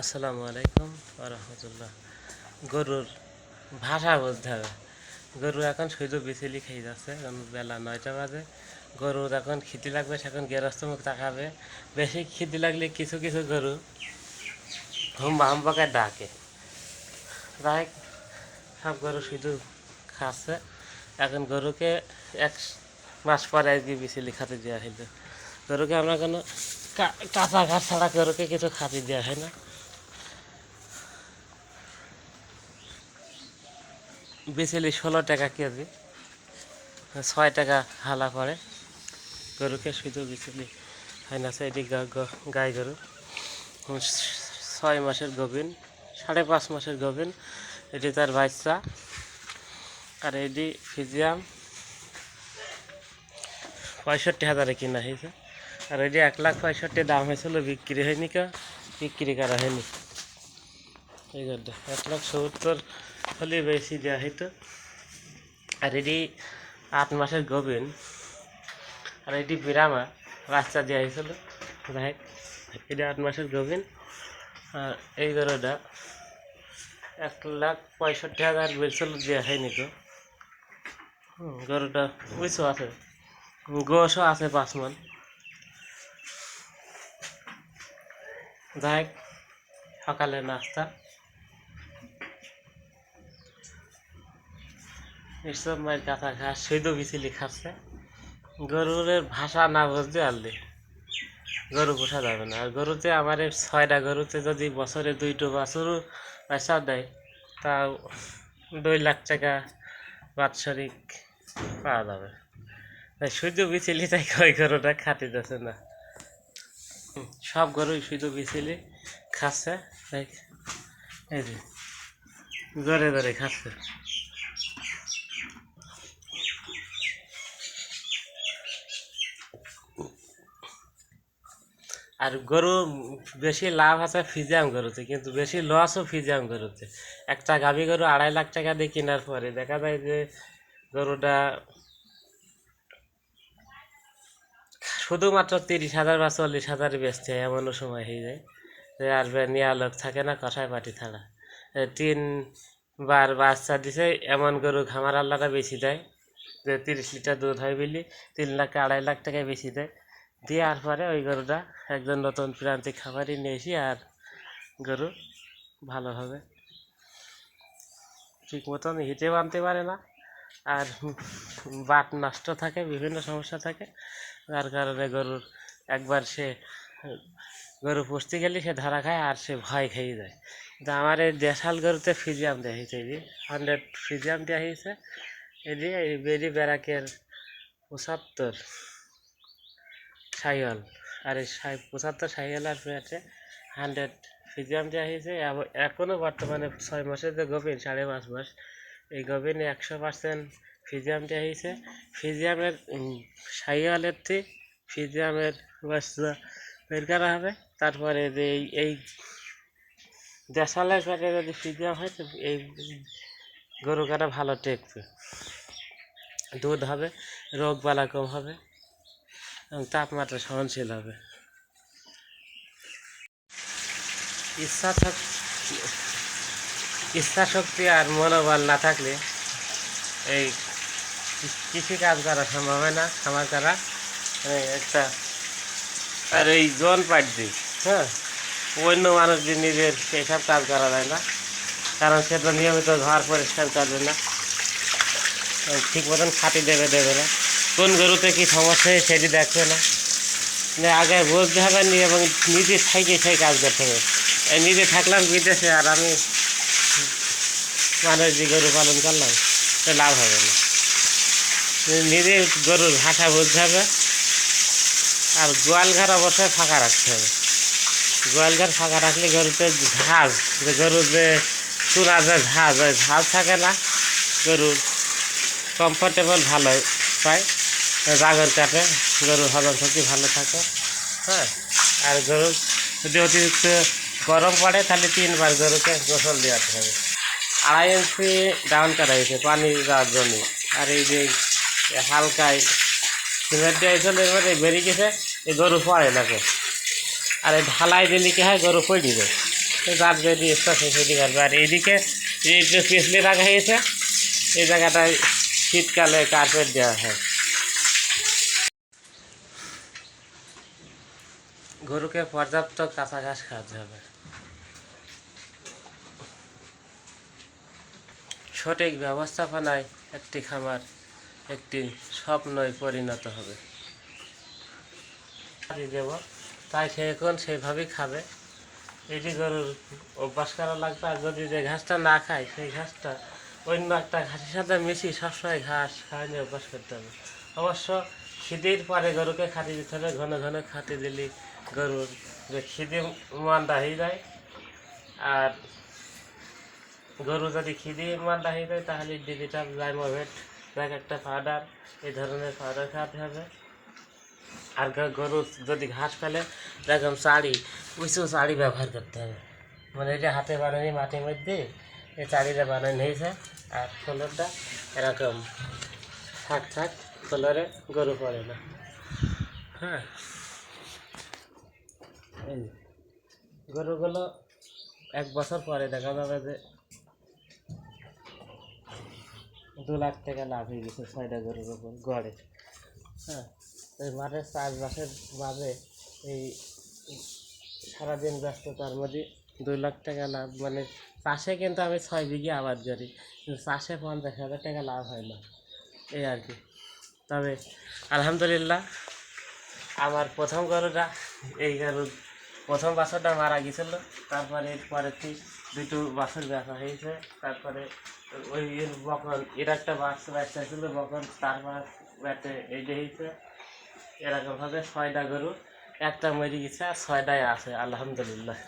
আসসালামু আলাইকুম রহমতুল্লাহ। গরুর ভাষা বুঝতে হবে। গরু এখন শুধু বিচেলি খেয়ে যাচ্ছে, এখন বেলা নয়টা বাজে। গরুর এখন খিদি লাগবে, সেখন গেরস্ত মুখ তাকাবে। বেশি খিদি লাগলে কিছু কিছু গরু হুম্বা হুম্বাকে ডাকে। তাই সব গরু শুধু খাচ্ছে। এখন গরুকে এক মাস পরে আজকে বিচেলি খাতে দেওয়া হইল। গরুকে আমরা কোনো কাঁচা ঘাস ছাড়া গরুকে কিছু খাতে দেওয়া হয় না। বেচিলি ষোলো টাকা কেজি, ছয় টাকা হালা পড়ে। গরুকে শুধু বেচিলি হয় না এটি গাই গরু। ছয় মাসের গভীন সাড়ে পাঁচ মাসের গভীন এটি তার বাচ্চা। আর এটি ফিজিয়াম। পঁয়ষট্টি হাজারে কিনা হয়েছে। আর এটি এক লাখ পঁয়ষট্টি দাম হয়েছিল, বিক্রি হয়নি কা বিক্রি করা হয়নি। এই গরুটা এক লাখ সত্তর হলে বেশি দেওয়া হইতো। আর এটি আট মাসের গভীন আর এটি বিরামা, বাচ্চা দেওয়া হয়েছিল যাই এটি আট মাসের গভীন আর এই গরুটা এক লাখ পঁয়ষট্টি হাজার বেলছিল দেওয়া হয়নি তো। গরুটা বুঝছ আছে। গোসও আছে পাঁচ মন। যাই সকালে নাস্তা। এসব মায়ের কাঁথা ঘাস সৈদ বিচিলি খাচ্ছে গরুর ভাষা না বুঝতে পারলে গরু পোষা যাবে না। আর গরুতে আমার ছয়টা, গরুতে যদি বছরে দুইটো বছরও পয়সা দেয়, তাও দুই লাখ টাকা বাৎসরিক পাওয়া যাবে। তাই সূর্য বিচিলি তাই ওই গরুটা খাতে যাচ্ছে না। সব গরুই শুধু বিচিলি খাচ্ছে। তাই এই যে, জোরে জোরে খাচ্ছে। আর গরু বেশি লাভ আছে ফিজিয়াম গরুতে, কিন্তু বেশি লসও ফিজিয়াম গরুতে। একটা গাভী গরু আড়াই লাখ টাকা দিয়ে কেনার পরে দেখা যায় যে গরুটা শুধুমাত্র তিরিশ হাজার বা চল্লিশ হাজার বেচতে হয়, এমনও সময় হয়ে যায় যে আর নেওয়া লোক থাকে না কষায় পাটি ছাড়া তিন বার বাচ্চা দিছে, এমন গরু খামার আল্লাহটা বেশি দেয় যে তিরিশ লিটার দুধ হয় বলি, তিন লাখ আড়াই লাখ টাকায় বেশি দেয়। দেওয়ার পরে ওই গরুটা একজন নতুন প্রান্তিক খামারি নিয়ে আর গরু ভালো হবে। ঠিক মতন হিটে বানতে পারে না। আর বাট নষ্ট থাকে, বিভিন্ন সমস্যা থাকে। যার কারণে গরুর একবার সে গরু পুষতে গেলে সে ধরা খায় আর সে ভয় খেয়ে যায়। কিন্তু আমার এই দেশাল গরুতে ফিজিয়াম দেওয়া হয়েছে, এই হান্ড্রেড ফিজিয়াম দেওয়া হয়েছে। এই বেরি ব্যারাকের পঁচাত্তর সাইওয়াল। আর এই পঁচাত্তর সাইওয়াল আর পেটে হান্ড্রেড। ফিজিয়াম দেওয়া হয়েছে এখনও বর্তমানে ছয় মাসের যে গভীর, সাড়ে পাঁচ মাস, এই গভীরে একশো পার্সেন্ট ফিজিয়াম দেওয়া হয়েছে ফিজিয়ামের সাইওয়ালের থেকে ফিজিয়ামের বের করা হবে। তারপরে যে এই এই দেশালের পেটে যদি ফিজিয়াম হয়, তো এই গরু কাটা ভালো টেকবে দুধ হবে, রোগ বালা কম হবে। এবং তাপমাত্রা সহনশীল হবে। ইচ্ছা ইচ্ছা শক্তি আর মনোবল না থাকলে এই কৃষি কাজ করা সম্ভব হয় না, খামার করা। মানে একটা, আর এই জন পাড়ছি হ্যাঁ অন্য মানুষ যে নিজের এইসব কাজ করা যায় না, কারণ সে তো নিয়মিত ঘর পরিষ্কার করবে না, ঠিক মতন খাতি দেবে দেবে না। কোন গরুতে কি সমস্যা হয় সেটি দেখবে না। আগে বুঝতে হবে নি এবং নিজে থেকে সেই কাজ করতে হবে এই নিজে থাকলাম বিদেশে আর আমি মানুষ যে গরু পালন করলাম, তো লাভ হবে না। নিজে গরুর ভাষা বুঝতে হবে। আর গোয়াল ঘর অবশ্যই ফাঁকা রাখতে হবে। গোয়াল ঘর ফাঁকা রাখলে গরুতে ঘাস যে গরুর যে চূড়া যে ঘাস ওই ঘাস থাকে না। গরুর কমফোর্টেবল ভালো পায়। জাগর কাটে গরুর হজম শক্তি ভালো থাকে হ্যাঁ? আর গরু যদি অতিরিক্ত গরম পড়ে, তাহলে তিনবার গরুকে গোসল দেওয়াতে হবে। আড়াই ইঞ্চি ডাউন করা হয়েছে পানি যাওয়ার জন্য। আর এই যে হালকায় সিমেন্ট দিয়ে আসলে এবারে বেরিয়ে গেছে, এই গরু পড়ে না কেউ। আর এই ঢালাই দিলে কি হয়, গরু পড়ে যায়। রাত যদি এক্সট্রা ফেসিলিটি করবে আর এইদিকে এই যে পিছলে রাখা হয়েছে, এই জায়গাটায় শীতকালে কার্পেট দেওয়া হয়। গরুকে পর্যাপ্ত কাঁচা ঘাস খাওয়াতে হবে। সঠিক ব্যবস্থাপনায় একটি খামার, একটি স্বপ্নয় পরিণত হবে। দেব, তাই সে এখন সেইভাবেই খাবে। এটি গরুর অভ্যাস করা লাগবে, আর যদি যে ঘাসটা না খায়, সেই ঘাসটা অন্য একটা ঘাসের সাথে মিশিয়ে সবসময় ঘাস খাওয়ানো অভ্যাস করতে হবে। অবশ্য খিদির পরে গরুকে খাতি দিতে হবে ঘন ঘন খাতি দিলে গরুর। যে খিদে মান্দা হয়ে যায়, আর গরু যদি খিদে মান্দা হয়ে যায়, তাহলে ডিজিটাল লাইমোভেট এক একটা পাউডার এই ধরনের পাউডার খাওয়াতে হবে। আর গরু যদি ঘাস ফেলে এরকম চাড়ি উঁচু চাড়ি ব্যবহার করতে হবে। মানে এটা হাতে বানানি মাটির মধ্যে, এই চাড়িটা বানানো হয়েছে, আর ফ্লোরটা এরকম। থাক থাক। ফ্লোরে গরু পড়ে না হ্যাঁ এই গরুগুলো এক বছর পরে দেখা যাবে যে দু লাখ টাকা লাভ হয়ে গেছে ছয়টা গরুর উপর গড়ে। হ্যাঁ এই মাঠের চাষবাসের মাঝে এই সারাদিন ব্যস্ততার মধ্যে দুই লাখ টাকা লাভ মানে চাষে কিন্তু আমি ছয় বিঘে আবাদ করি কিন্তু চাষে পঞ্চাশ হাজার টাকা লাভ হয় না। এই আর কি। তবে আলহামদুলিল্লাহ, আমার প্রথম গরুটা, এই গরুর প্রথম বাছরটা মারা গেছিল। তারপরে পরে দুটো বাছর ব্যথা হয়েছে। তারপরে ওই বকন, এর একটা বাচ্চা বাচ্চা ছিল, বকন তারপর ব্যাটে যে হয়েছে। এরকমভাবে ছয়টা গরু, একটা মরে গেছে আর ছয়টাই আছে, আলহামদুলিল্লাহ।